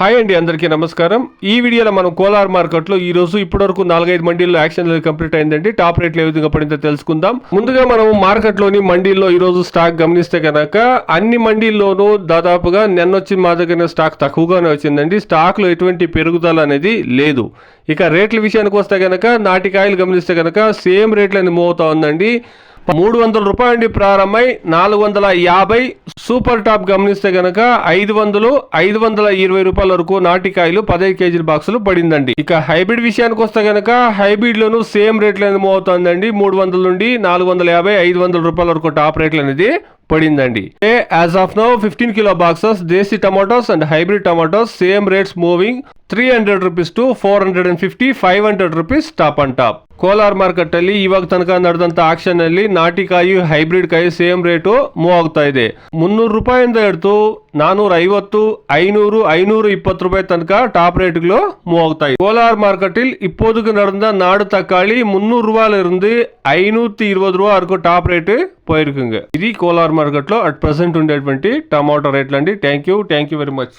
Hi అండి అందరికీ నమస్కారం. ఈ వీడియోలో మనం కోలార్ మార్కెట్లో ఈ రోజు ఇప్పటివరకు నాలుగైదు మండీల్లో యాక్షన్ కంప్లీట్ అయిందండి. టాప్ రేట్లు ఏ విధంగా పడిందో తెలుసుకుందాం. ముందుగా మనం మార్కెట్లోని మండీల్లో ఈ రోజు స్టాక్ గమనిస్తే కనుక అన్ని మండీల్లోనూ దాదాపుగా నిన్న వచ్చిన మా దగ్గర స్టాక్ తక్కువగానే వచ్చిందండి. స్టాక్లో ఎటువంటి పెరుగుదల అనేది లేదు. ఇక రేట్ల విషయానికి వస్తే కనుక నాటికాయలు గమనిస్తే కనుక సేమ్ రేట్లని మూవ్ అవుతా ఉందండి. మూడు వందల రూపాయల నుండి ప్రారంభమై నాలుగు వందల యాభై సూపర్ టాప్ గమనిస్తే గనక ఐదు వందలు ఐదు వందల ఇరవై రూపాయల వరకు నాటికాయలు పదహైదు కేజీల బాక్సులు పడిందండి. ఇక హైబ్రిడ్ విషయానికి వస్తే గనక హైబ్రిడ్ లోను సేమ్ రేట్లు అనేది మూవ్ అవుతుందండి. మూడు వందల నుండి నాలుగు వందల యాభై ఐదు వందల రూపాయల వరకు టాప్ రేట్లు అనేది పడిందండి as of now fifteen kilo boxes desi tomatoes and hybrid tomatoes same rates moving three hundred rupees to four hundred and fifty five hundred rupees top and top Kolar market ಅಲ್ಲಿ ಇವಾಗ ತನಕ ನಡೆದಂತ auction ಅಲ್ಲಿ ನಾಟಿಕಾಯಿ hybrid ಕಾಯಿ same rate move ಆಗ್ತಾ ಇದೆ ಮುನ್ನೂರು ರೂಪಾಯಿಂದ ಹಿಡಿದು ನಾನೂರ ಐವತ್ತು ಐನೂರು ಐನೂರು ಇಪ್ಪತ್ತು ರೂಪಾಯಿ ತನಕ ಟಾಪ್ ರೇಟ್ಗಳು மூவ் ஆகுதா கோலார் மார்க்கெட்டில் இப்போதுக்கு நடந்த நாடு தக்காளி முந்நூறு ரூபாயில இருந்து ஐநூத்தி இருபது ரூபா வரைக்கும் టాప్ రేటు పోయిరుకుంగ ఇది కోలార్ మార్కెట్లో అట్ ప్రెసెంట్ ఉండేటువంటి టమాటో రేట్లు అండి thank you thank you very much